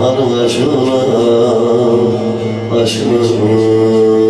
Arkadaşlar Aşkımız bu.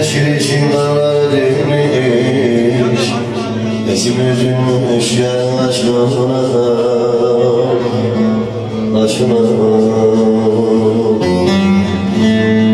Geçirişin dağlara devrilmiş Eşim üzülmüş yarın aşkına Aşkına.